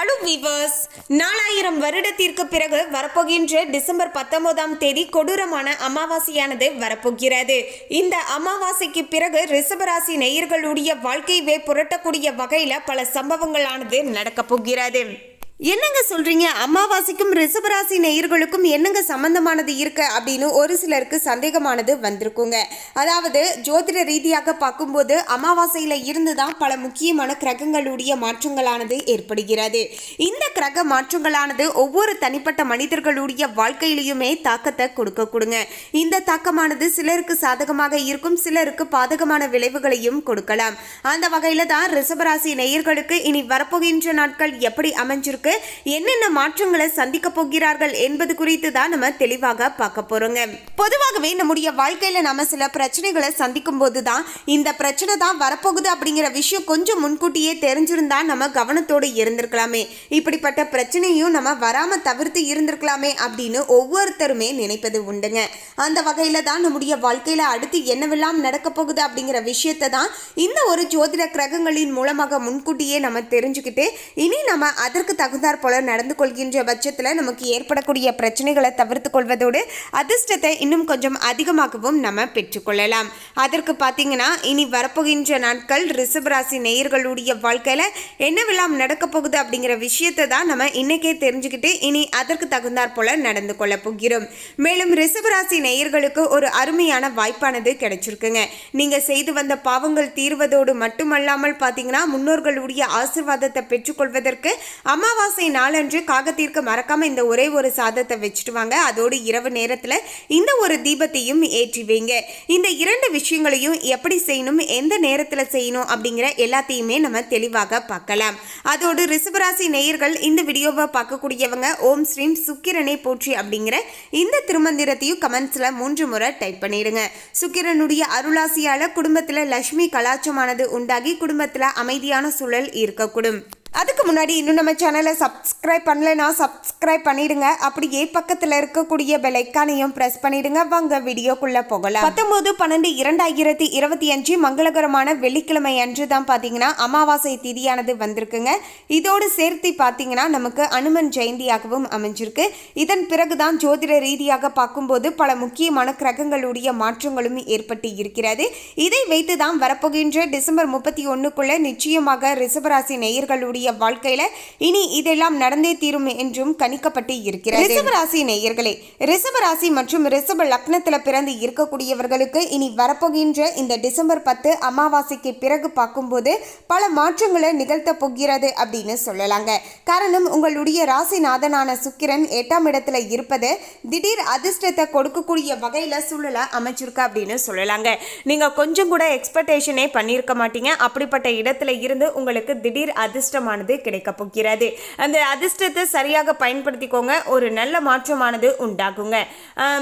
அலு viewers நாலாயிரம் வருடத்திற்கு பிறகு வரப்போகின்ற டிசம்பர் பத்தொன்பதாம் தேதி கொடூரமான அமாவாசையானது வரப்போகிறது. இந்த அமாவாசைக்கு பிறகு ரிஷபராசி நேயர்களுடைய வாழ்க்கையவே புரட்டக்கூடிய வகையில் பல சம்பவங்களானது நடக்கப் போகிறது. என்னங்க சொல்கிறீங்க அமாவாசைக்கும் ரிஷபராசி நேயர்களுக்கும் என்னங்க சம்மந்தமானது இருக்குது அப்படின்னு ஒரு சிலருக்கு சந்தேகமானது வந்திருக்குங்க. அதாவது ஜோதிட ரீதியாக பார்க்கும்போது அமாவாசையில் இருந்து தான் பல முக்கியமான கிரகங்களுடைய மாற்றங்களானது ஏற்படுகிறது. இந்த கிரக மாற்றங்களானது ஒவ்வொரு தனிப்பட்ட மனிதர்களுடைய வாழ்க்கையிலையுமே தாக்கத்தை கொடுக்க கொடுங்க இந்த தாக்கமானது சிலருக்கு சாதகமாக இருக்கும் சிலருக்கு பாதகமான விளைவுகளையும் கொடுக்கலாம். அந்த வகையில் தான் ரிஷபராசி நேயர்களுக்கு இனி வரப்போகின்ற நாட்கள் எப்படி அமைஞ்சிருக்கு? என்னென்ன மாற்றங்களை சந்திக்க போகிறார்கள் என்பது குறித்து தான் நம்ம தெளிவாக பார்க்க போறோங்க. பொதுவாகவே நம்முடைய வாழ்க்கையில நம்ம சில பிரச்சனைகளை சந்திக்கும் போது தான் இந்த பிரச்சனை தான் வரப்போகுது அப்படிங்கிற விஷயம் கொஞ்சம் முன்கூட்டியே தெரிஞ்சிருந்தா நம்ம கவனத்தோடு இருந்திருக்கலாமே. இப்படிப்பட்ட பிரச்சனையும் நம்ம வராம தவிர்த்து இருந்திருக்கலாமே அப்படின்னு ஒவ்வொருத்தருமே நினைப்பது உண்டுங்க. அந்த வகையில தான் நம்முடைய வாழ்க்கையில அடுத்து என்னவெல்லாம் நடக்க போகுது அப்படிங்கிற விஷயத்தை தான் இந்த ஒரு ஜோதிட கிரகங்களின் மூலமாக முன்கூட்டியே நம்ம தெரிஞ்சுக்கிட்டு இனி நம்ம அதற்கு தகுந்தாற் போல நடந்து கொள்கின்ற பட்சத்தில் நமக்கு ஏற்படக்கூடிய பிரச்சனைகளை தவிர்த்து கொள்வதோடு அதிர்ஷ்டத்தை இன்னும் கொஞ்சம் அதிகமாகவும் நம்ம பெற்றுக்கொள்ளலாம் அதற்கு பார்த்தீங்கன்னா இனி வரப்போகின்ற நாட்கள் ரிஷபராசி நேயர்களுடைய வாழ்க்கையில் என்னவெல்லாம் நடக்க போகுது அப்படிங்கிற விஷயத்தை தான் நம்ம இன்னைக்கே தெரிஞ்சுக்கிட்டு இனி அதற்கு தகுந்தாற் போல நடந்து கொள்ள போகிறோம். மேலும் ரிஷபராசி நேயர்களுக்கு ஒரு அருமையான வாய்ப்பானது கிடைச்சிருக்குங்க. நீங்கள் செய்து வந்த பாவங்கள் தீர்வதோடு மட்டுமல்லாமல் பார்த்தீங்கன்னா முன்னோர்களுடைய ஆசிர்வாதத்தை பெற்றுக்கொள்வதற்கு அமாவாசை நாளன்று காகத்திற்கு மறக்காம இந்த ஒரே ஒரு சாதத்தை வச்சுட்டு வாங்க. அதோடு இரவு நேரத்தில் இந்த ஒரு தீபத்தையும் ஏற்றி வைங்க. இந்த இரண்டு விஷயங்களையும் எப்படி செய்யணும் எந்த நேரத்தில் செய்யணும் அப்படிங்கிற எல்லாத்தையுமே நம்ம தெளிவாக பார்க்கலாம். அதோடு ரிசபராசி நேயர்கள் இந்த வீடியோவை பார்க்கக்கூடியவங்க ஓம் ஸ்ரீம் சுக்கிரனை போற்றி அப்படிங்கிற இந்த திருமந்திரத்தையும் கமெண்ட்ஸில் மூன்று முறை டைப் பண்ணிடுங்க. சுக்கிரனுடைய அருளாசியால குடும்பத்தில் லக்ஷ்மி கலாச்சமானது உண்டாகி குடும்பத்தில் அமைதியான சூழல் இருக்கக்கூடும். அதுக்கு முன்னாடி இன்னும் நம்ம சேனலை சப்ஸ்கிரைப் பண்ணலைன்னா சப்ஸ்கிரைப் பண்ணிடுங்க. அப்படியே பக்கத்தில் இருக்கக்கூடிய பெல் ஐக்கானையும் ப்ரெஸ் பண்ணிடுங்க. வாங்க வீடியோக்குள்ளே போகலாம். பத்தொம்போது பன்னெண்டு இரண்டாயிரத்தி இருபத்தி அஞ்சு மங்களகரமான வெள்ளிக்கிழமை அன்று தான் பார்த்தீங்கன்னா அமாவாசை திதியானது வந்திருக்குங்க. இதோடு சேர்த்து பார்த்தீங்கன்னா நமக்கு அனுமன் ஜெயந்தியாகவும் அமைஞ்சிருக்கு. இதன் பிறகு தான் ஜோதிட ரீதியாக பார்க்கும்போது பல முக்கியமான கிரகங்களுடைய மாற்றங்களும் ஏற்பட்டு இருக்கிறது. இதை வைத்து தான் வரப்போகின்ற டிசம்பர் முப்பத்தி ஒன்றுக்குள்ளே நிச்சயமாக ரிசபராசி நேயர்களுடைய வாழ்க்கையில இனி இதெல்லாம் நடந்தே தீரும் என்றும் கணிக்கப்பட்டு இருக்கிறது. ரிஷபராசி நேயர்களே ரிஷபராசி மற்றும் ரிஷப லக்னத்துல பிறந்து இருக்கக்கூடியவர்களுக்கு இனி வரப்போகின்ற இந்த டிசம்பர் பத்து அமாவாசைக்கு பிறகு பார்க்கும்போது பல மாற்றங்களை நிகழ்த்த போகிறது அப்படின்னு சொல்லலாங்க. காரணம் உங்களுடைய ராசிநாதனான சுக்கிரன் எட்டாம் இடத்துல இருப்பது திடீர் அதிர்ஷ்டத்தை கொடுக்கக்கூடிய வகையில சூழலை அமைச்சிருக்கு அப்படின்னு சொல்லலாங்க. நீங்க கொஞ்சம் கூட எக்ஸ்பெக்டேஷனே பண்ணியிருக்க மாட்டீங்க. அப்படிப்பட்ட இடத்துல இருந்து உங்களுக்கு திடீர் அதிர்ஷ்டமான மாற்றமானது கிடைக்க போகிறது. அந்த அதிர்ஷ்டத்தை சரியாக பயன்படுத்திக்கோங்க. ஒரு நல்ல மாற்றமானது உண்டாகுங்க.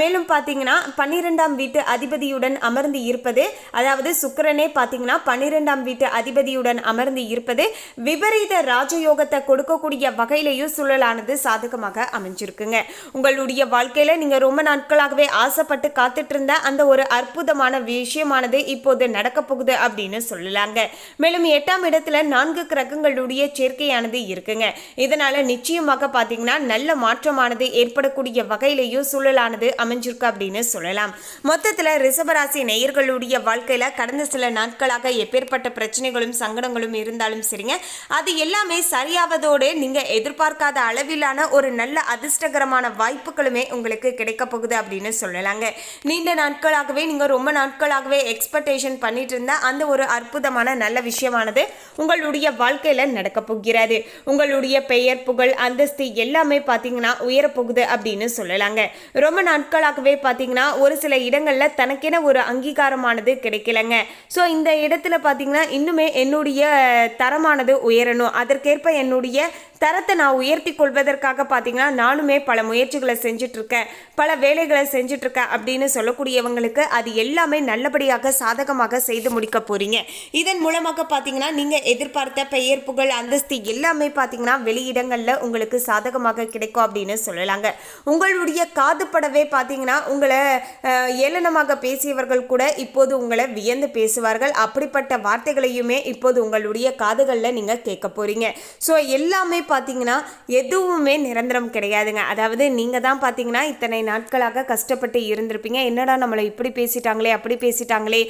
மேலும் பார்த்தீங்கன்னா பன்னிரெண்டாம் வீட்டு அதிபதியுடன் அமர்ந்து இருப்பது அதாவது சுக்கரனே பார்த்தீங்கன்னா பன்னிரெண்டாம் வீட்டு அதிபதியுடன் அமர்ந்து இருப்பது விபரீத ராஜயோகத்தை கொடுக்கக்கூடிய வகையிலையும் சூழலானது சாதகமாக அமைஞ்சிருக்குங்க. உங்களுடைய வாழ்க்கையில நீங்க ரொம்ப நாட்களாகவே ஆசைப்பட்டு காத்துட்டு இருந்த அந்த ஒரு அற்புதமான விஷயமானது இப்போது நடக்க போகுது அப்படின்னு சொல்லலாங்க. மேலும் எட்டாம் இடத்துல நான்கு கிரகங்களுடைய சேர்க்கையானது இருக்குங்க. இதனால நிச்சயமாக பார்த்தீங்கன்னா நல்ல மாற்றமானது ஏற்படக்கூடிய வகையிலையும் சூழலானது அமைஞ்சிருக்கு அப்படின்னு சொல்லலாம். மொத்தத்தில் ரிஷபராசி நேயர்களுடைய வாழ்க்கையில கடந்த சில நாட்களாக எப்பேற்பட்ட பிரச்சனைகளும் சங்கடங்களும் இருந்தாலும் சரிங்க. அது எல்லாமே சரியாவதோடு நீங்க எதிர்பார்க்காத அளவிலான ஒரு நல்ல அதிர்ஷ்டகரமான வாய்ப்புகளுமே உங்களுக்கு கிடைக்க போகுது அப்படின்னு சொல்லலாங்க. நீண்ட நாட்களாகவே நீங்க ரொம்ப நாட்களாகவே எக்ஸ்பெக்டேஷன் பண்ணிட்டு இருந்த அந்த ஒரு அற்புதமான நல்ல விஷயமானது உங்களுடைய வாழ்க்கையில நடக்க போகிறது. உங்களுடைய பெயர் புகழ் அந்தஸ்து எல்லாமே பார்த்தீங்கன்னா உயரப்போகுது அப்படின்னு சொல்லலாங்க. ரொம்ப நாட்களாகவே பார்த்தீங்கன்னா ஒரு சில இடங்களில் தனக்கென ஒரு அங்கீகாரமானது கிடைக்கலங்க. ஸோ இந்த இடத்துல பார்த்தீங்கன்னா இன்னுமே என்னுடைய தரமானது உயரணும். அதற்கேற்ப என்னுடைய தரத்தை நான் உயர்த்தி கொள்வதற்காக பார்த்தீங்கன்னா நானுமே பல முயற்சிகளை செஞ்சுட்டு இருக்கேன் பல வேலைகளை செஞ்சுட்டு இருக்கேன் அப்படின்னு சொல்லக்கூடியவங்களுக்கு அது எல்லாமே நல்லபடியாக சாதகமாக செய்து முடிக்க போறீங்க. இதன் மூலமாக பார்த்தீங்கன்னா நீங்கள் எதிர்பார்த்த பெயர் புகழ் அந்தஸ்து எல்லாமே பார்த்தீங்கன்னா வெளியிடங்களில் உங்களுக்கு சாதகமாக கிடைக்கும் அப்படின்னு சொல்லலாங்க. உங்களுடைய காது படவே பார்த்தீங்கன்னா உங்களை ஏளனமாக பேசியவர்கள் கூட இப்போது உங்களை வியந்து பேசுவார்கள். அப்படிப்பட்ட வார்த்தைகளையுமே இப்போது உங்களுடைய காதுகளில் நீங்கள் கேட்க போகிறீங்க ஸோ எல்லாமே பார்த்தீங்கன்னா எதுவுமே நிரந்தரம் கிடையாதுங்க. அதாவது நீங்கள் தான் பார்த்தீங்கன்னா இத்தனை நாட்களாக கஷ்டப்பட்டு இருந்திருப்பீங்க. என்னடா நம்மளை இப்படி பேசிட்டாங்களே அப்படி பேசிட்டாங்களே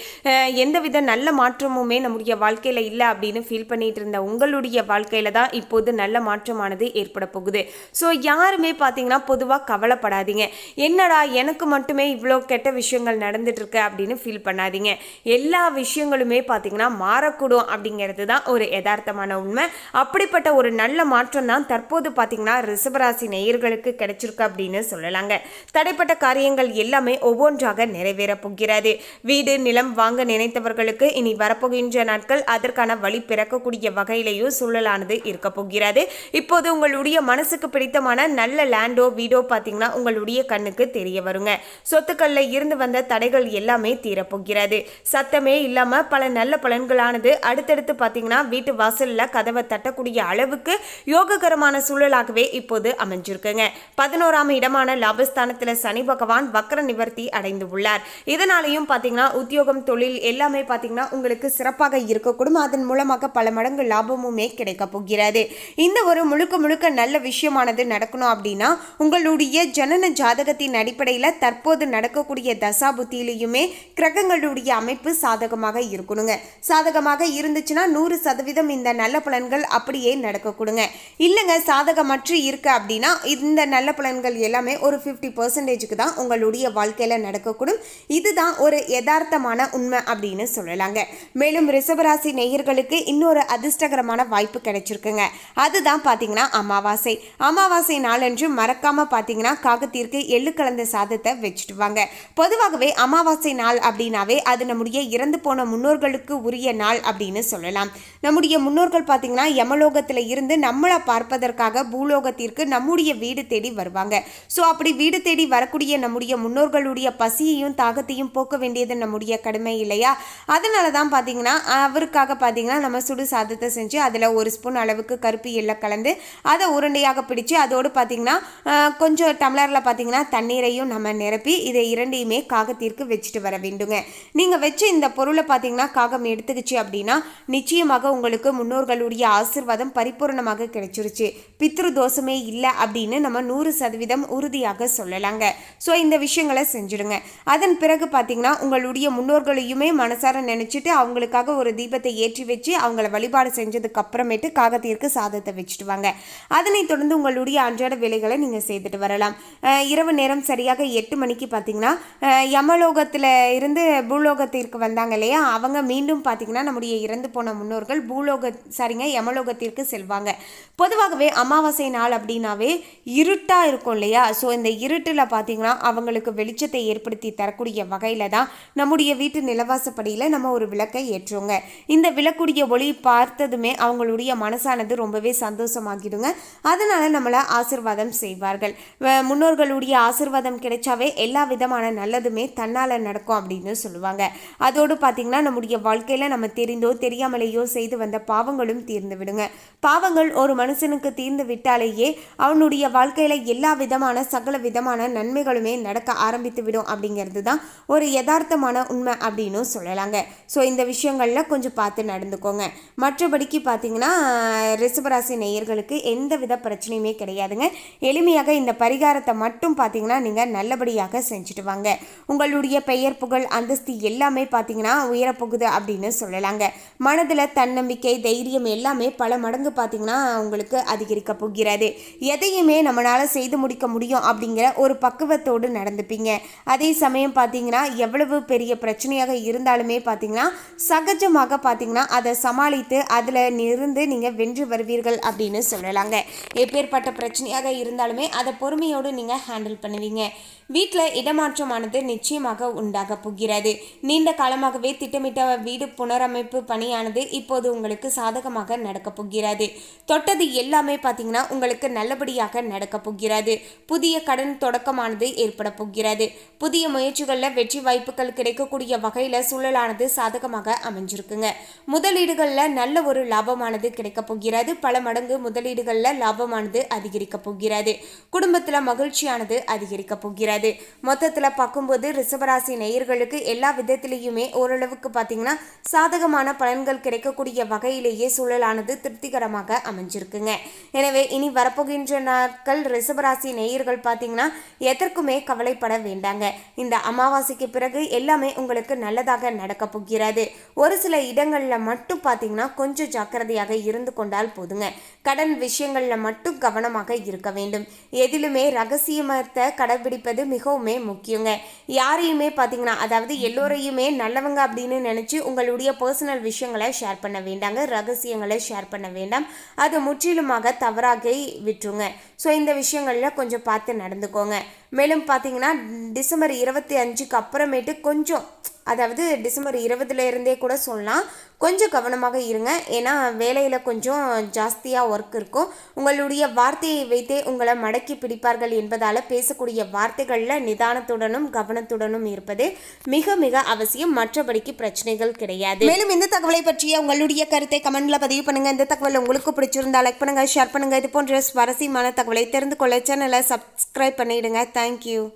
எந்தவித நல்ல மாற்றமுமே நம்முடைய வாழ்க்கையில் இல்லை அப்படின்னு ஃபீல் பண்ணிட்டு இருந்த உங்களுடைய வாழ்க்கையில் தான் இப்போது நல்ல மாற்றமானது ஏற்பட போகுது. ஸோ யாருமே பார்த்தீங்கன்னா பொதுவாக கவலைப்படாதீங்க. என்னடா எனக்கு மட்டுமே இவ்வளோ கெட்ட விஷயங்கள் நடந்துட்டு இருக்கு அப்படின்னு ஃபீல் பண்ணாதீங்க. எல்லா விஷயங்களுமே பார்த்தீங்கன்னா மாறக்கூடும் அப்படிங்கிறது தான் ஒரு யதார்த்தமான உண்மை. அப்படிப்பட்ட ஒரு நல்ல மாற்றம் தான் தற்போது பார்த்தீங்கன்னா ரிசபராசி நேயர்களுக்கு கிடைச்சிருக்கு அப்படின்னு சொல்லலாங்க. தடைப்பட்ட காரியங்கள் எல்லாமே ஒவ்வொன்றாக நிறைவேறப் போகிறது. வீடு நிலம் வாங்க நினைத்தவர்களுக்கு இனி வரப்போகின்ற நாட்கள் அதற்கான வழி பிறக்கக்கூடிய வகையிலேயும் சூழல் சூழலானது இருக்க போகிறது. இப்போது உங்களுடைய மனசுக்கு பிடித்தமான நல்ல லேண்டோ வீடோ பார்த்தீங்கன்னா உங்களுடைய கண்ணுக்கு தெரிய வருங்க. சொத்துக்கள்ல இருந்து வந்த தடைகள் எல்லாமே தீரப்போகிறது சத்தமே இல்லாம பல நல்ல பலன்களானது அடுத்தடுத்து பார்த்தீங்கன்னா வீட்டு வாசல்ல கதவை தட்டக்கூடிய அளவுக்கு யோககரமான சூழலாகவே இப்போது அமைஞ்சிருக்குங்க. பதினோராம் இடமான லாபஸ்தானத்துல சனி பகவான் வக்கர நிவர்த்தி அடைந்து உள்ளார். இதனாலையும் பார்த்தீங்கன்னா உத்தியோகம் தொழில் எல்லாமே பார்த்தீங்கன்னா உங்களுக்கு சிறப்பாக இருக்கக்கூடும். அதன் மூலமாக பல மடங்கு லாபமுமே கிடைக்க போகிறது. இந்த ஒரு முழுக்க முழுக்க நல்ல விஷயமானது நடக்கணும் அப்படின்னா உங்களுடைய ஜனன ஜாதகத்தின் அடிப்படையில் தற்போது நடக்கக்கூடிய தசா புத்தியிலையுமே கிரகங்களுடைய அமைப்பு சாதகமாக இருக்கணுங்க. சாதகமாக இருந்துச்சுன்னா நூறு சதவீதம் இந்த நல்ல பலன்கள் அப்படியே நடக்க கொடுங்க இல்லைங்க சாதகமற்று இருக்கு அப்படின்னா இந்த நல்ல பலன்கள் எல்லாமே ஒரு ஃபிஃப்டி பர்சன்டேஜுக்கு தான் உங்களுடைய வாழ்க்கையில் நடக்கக்கூடும். இதுதான் ஒரு யதார்த்தமான உண்மை அப்படின்னு சொல்லலாங்க. மேலும் ரிஷபராசி நேயர்களுக்கு இன்னொரு அதிர்ஷ்டகரமான வாய்ப்பு கிடைச்சிருக்குங்க. அதுதான் பார்த்தீங்கன்னா அமாவாசை. அமாவாசை நாளன்று மறக்காம பார்த்தீங்கன்னா காகத்திற்கு எள்ளு கலந்த சாதத்தை வச்சுட்டு வாங்க பொதுவாகவே அமாவாசை நாள் அப்படின்னாவே அது நம்முடைய இறந்து போன முன்னோர்களுக்கு உரிய நாள் அப்படின்னு சொல்லலாம். நம்முடைய முன்னோர்கள் பார்த்தீங்கன்னா யமலோகத்தில் இருந்து நம்மளை பார்ப்பதற்காக பூலோகத்திற்கு நம்முடைய வீடு தேடி வருவாங்க. ஸோ அப்படி வீடு தேடி வரக்கூடிய நம்முடைய முன்னோர்களுடைய பசியையும் தாகத்தையும் போக்க வேண்டியது நம்முடைய கடமை இல்லையா? அதனால தான் பார்த்தீங்கன்னா அவருக்காக பார்த்தீங்கன்னா நம்ம சுடு சாதத்தை செஞ்சு அதில் ஒரு ஸ்பூன் அளவுக்கு கருப்பு எல்லை கலந்து அதை உருண்டையாக பிடிச்சு அதோடு பார்த்தீங்கன்னா கொஞ்சம் டம்ளரில் பார்த்தீங்கன்னா தண்ணீரையும் நம்ம நிரப்பி இதை இரண்டையுமே காகத்திற்கு வச்சுட்டு வர வேண்டுங்க. நீங்கள் வச்சு இந்த பொருளை பார்த்தீங்கன்னா காகம் எடுத்துக்கிச்சு அப்படின்னா நிச்சயமாக உங்களுக்கு முன்னோர்களுடைய ஆசிர்வாதம் பரிபூர்ணமாக கிடைச்சிருச்சு. பித்ரு தோஷமே இல்லை அப்படின்னு நம்ம நூறு சதவீதம் உறுதியாக சொல்லலாங்க. ஸோ இந்த விஷயங்களை செஞ்சுடுங்க. அதன் பிறகு பார்த்தீங்கன்னா உங்களுடைய முன்னோர்களையுமே மனசார நினச்சிட்டு அவங்களுக்காக ஒரு தீபத்தை ஏற்றி வச்சு அவங்கள வழிபாடு செஞ்சதுக்கு அப்புறமேட்டு காகத்திற்கு சாதத்தை வச்சுட்டு வாங்க. அதனைத் தொடர்ந்து உங்களுடைய அன்றாட வேலைகளை நீங்கள் செய்துட்டு வரலாம். இரவு நேரம் சரியாக எட்டு மணிக்கு பார்த்தீங்கன்னா யமலோகத்தில் இருந்து பூலோகத்திற்கு வந்தாங்க இல்லையா? அவங்க மீண்டும் பார்த்தீங்கன்னா நம்முடைய இறந்து போன முன்னோர்கள் பூலோக சரிங்க யமலோகத்திற்கு செல்வாங்க. பொதுவாகவே அமாவாசை நாள் அப்படின்னாவே இருட்டாக இருக்கும் இல்லையா? ஸோ இந்த இருட்டில் பார்த்தீங்கன்னா அவங்களுக்கு வெளிச்சத்தை ஏற்படுத்தி தரக்கூடிய வகையில் தான் நம்முடைய வீட்டு நிலவாசப்படியில் நம்ம ஒரு விளக்கை ஏற்றுவோங்க. இந்த விளக்குடைய ஒளி பார்த்ததுமே அவங்களுடைய மனசானது ரொம்பவே சந்தோஷமாகிடுங்க. அதனால நம்மளை ஆசிர்வாதம் செய்வார்கள். முன்னோர்களுடைய ஆசிர்வாதம் கிடைச்சாவே எல்லா விதமான நல்லதுமே தன்னால் நடக்கும் அப்படின்னு சொல்லுவாங்க. அதோடு பார்த்தீங்கன்னா நம்முடைய வாழ்க்கையில் நம்ம தெரிந்தோ தெரியாமலேயோ செய்து வந்த பாவங்களும் தீர்ந்து விடுங்க. பாவங்கள் ஒரு மனுஷனுக்கு தீர்ந்து விட்டாலேயே அவனுடைய வாழ்க்கையில் எல்லா விதமான சகல விதமான நன்மைகளுமே நடக்க ஆரம்பித்து விடும் அப்படிங்கிறது தான் ஒரு யதார்த்தமான உண்மை அப்படின்னு சொல்லலாங்க. ஸோ இந்த விஷயங்களில் கொஞ்சம் பார்த்து நடந்துக்கோங்க. மற்றபடிக்கு பார்த்தீங்கன்னா ரிஷபராசி நேயர்களுக்கு எந்த வித பிரச்சனையுமே கிடையாதுங்க. எளிமையாக இந்த பரிகாரத்தை மட்டும் பார்த்தீங்கன்னா நீங்கள் நல்லபடியாக செஞ்சுட்டு வாங்க. உங்களுடைய பெயர் புகழ் அந்தஸ்து எல்லாமே பார்த்தீங்கன்னா உயரப்போகுது அப்படின்னு சொல்லலாங்க. மனதில் தன்னம்பிக்கை தைரியம் எல்லாமே பல மடங்கு பார்த்தீங்கன்னா உங்களுக்கு அதிகரிக்க போகிறது. எதையுமே நம்மளால் செய்து முடிக்க முடியும் அப்படிங்கிற ஒரு பக்குவத்தோடு நடந்துப்பீங்க. அதே சமயம் பார்த்தீங்கன்னா எவ்வளவு பெரிய பிரச்சனையாக இருந்தாலுமே பார்த்தீங்கன்னா சகஜமாக பார்த்தீங்கன்னா அதை சமாளித்து அதில் வந்து நீங்கள் வென்று வருவீர்கள் அப்படின்னு சொல்லலாங்க. எப்பேற்பட்ட பிரச்சனையாக இருந்தாலுமே அதை பொறுமையோடு நீங்கள் ஹேண்டில் பண்ணுவீங்க. வீட்டில் இடமாற்றமானது நிச்சயமாக உண்டாக போகிறது. நீண்ட காலமாகவே திட்டமிட்ட வீடு புனரமைப்பு பணியானது இப்போது உங்களுக்கு சாதகமாக நடக்கப் போகிறது. தொட்டது எல்லாமே பார்த்தீங்கன்னா உங்களுக்கு நல்லபடியாக நடக்கப் போகிறது. புதிய கடன் தொடக்கமானது ஏற்பட போகிறது. புதிய முயற்சிகளில் வெற்றி வாய்ப்புகள் கிடைக்கக்கூடிய வகையில் சூழலானது சாதகமாக அமைஞ்சிருக்குங்க. முதலீடுகளில் நல்ல ஒரு லாபமானது ஆனது கிடைக்கப் போகிறது. பல மடங்கு முதலீடுகளில் லாபமானது அதிகரிக்கப் போகிறது. குடும்பத்தில் மகிழ்ச்சியானது அதிகரிக்கப் போகிறது. மொத்தத்தில் பார்க்கும்போது ரிஷபராசி நேயர்களுக்கு எல்லா விதத்திலையுமே ஓரளவுக்கு பார்த்தீங்கன்னா சாதகமான பலன்கள் கிடைக்கக்கூடிய வகையிலேயே சூழலானது திருப்திகரமாக அமைஞ்சிருக்குங்க. எனவே இனி வரப்போகின்ற நாட்கள் ரிஷபராசி நேயர்கள் பார்த்தீங்கன்னா எதற்குமே கவலைப்பட வேண்டாங்க. இந்த அமாவாசைக்கு பிறகு எல்லாமே உங்களுக்கு நல்லதாக நடக்கப் போகிறது. ஒரு சில இடங்களில் மட்டும் பார்த்தீங்கன்னா கொஞ்சம் ஜாக்கிரதையாக இருந்து கொண்டால் போதுங்க. கடன் விஷயங்களில் மட்டும் கவனமாக இருக்க வேண்டும். எதிலுமே ரகசியமத்தை கடைபிடிப்பது மிகவுமே முக்கியங்க. யாரையுமே பார்த்தீங்கன்னா அதாவது எல்லோரையுமே நல்லவங்க அப்படின்னு நினச்சி உங்களுடைய பர்சனல் விஷயங்களை ஷேர் பண்ண வேண்டாங்க. ரகசியங்களை ஷேர் பண்ண வேண்டாம். அது முற்றிலுமாக தவறாக விட்டுருங்க. ஸோ இந்த விஷயங்களில் கொஞ்சம் பார்த்து நடந்துக்கோங்க. மேலும் பார்த்தீங்கன்னா டிசம்பர் இருபத்தி அஞ்சுக்கு அப்புறமேட்டு கொஞ்சம் அதாவது டிசம்பர் இருபதுல இருந்தே கூட சொல்லலாம் கொஞ்சம் கவனமாக இருங்க. ஏன்னா வேலையில் கொஞ்சம் ஜாஸ்தியாக ஒர்க் இருக்கும். உங்களுடைய வார்த்தையை வைத்தே உங்களை மடக்கி பிடிப்பார்கள் என்பதால் பேசக்கூடிய வார்த்தைகளில் நிதானத்துடனும் கவனத்துடனும் இருப்பது மிக மிக அவசியம். மற்றபடிக்கு பிரச்சனைகள் கிடையாது. மேலும் இந்த தகவலை பற்றிய உங்களுடைய கருத்தை கமெண்ட்ல பதிவு பண்ணுங்க. இந்த தகவல் உங்களுக்கு பிடிச்சிருந்தா லைக் பண்ணுங்க ஷேர் பண்ணுங்க. இது போன்ற சுவாரஸ்யமான தகவலை தெரிந்து கொள்ள சேனலை சப்ஸ்கிரைப் பண்ணிடுங்க. Thank you.